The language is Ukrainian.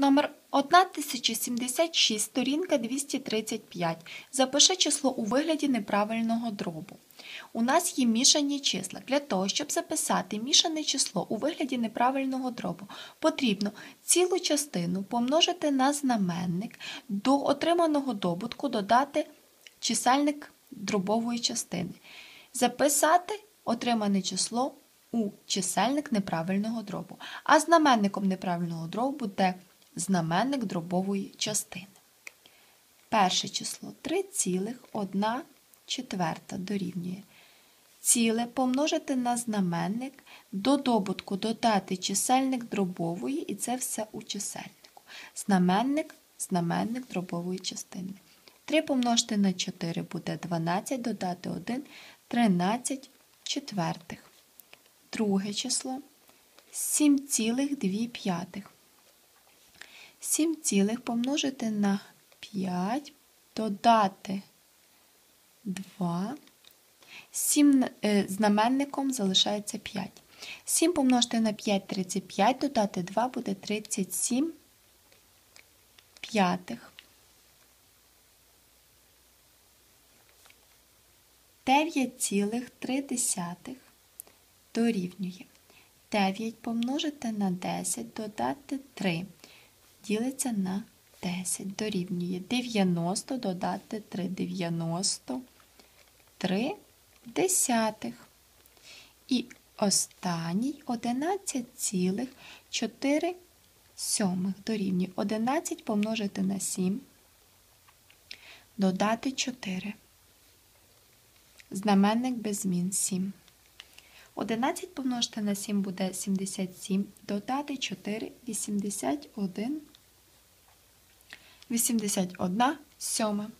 Номер 1076, сторінка 235. Запиши число у вигляді неправильного дробу. У нас є мішані числа. Для того, щоб записати мішане число у вигляді неправильного дробу, потрібно цілу частину помножити на знаменник, до отриманого добутку додати чисельник дробової частини. Записати отримане число у чисельник неправильного дробу. А знаменником неправильного дробу буде знаменник дробової частини. Перше число 3,1 четверта дорівнює. Ціле помножити на знаменник, до добутку додати чисельник дробової, і це все у чисельнику. Знаменник, знаменник дробової частини. 3 помножити на 4 буде 12, додати 1, 13 четвертих. Друге число 7,2 п'ятих. 7 цілих помножити на 5, додати 2. 7 е, знаменником залишається 5. 7 помножити на 5 35, додати 2 буде 37 п'ятих. 9,3 дорівнює. 9 помножити на 10, додати 3 ділиться на 10, дорівнює 90, додати 3, 93 десятих. І останній 11,4 сьомих дорівнює 11 помножити на 7, додати 4. Знаменник без змін 7. 11 помножити на 7 буде 77, додати 4, 81, 81 сьома.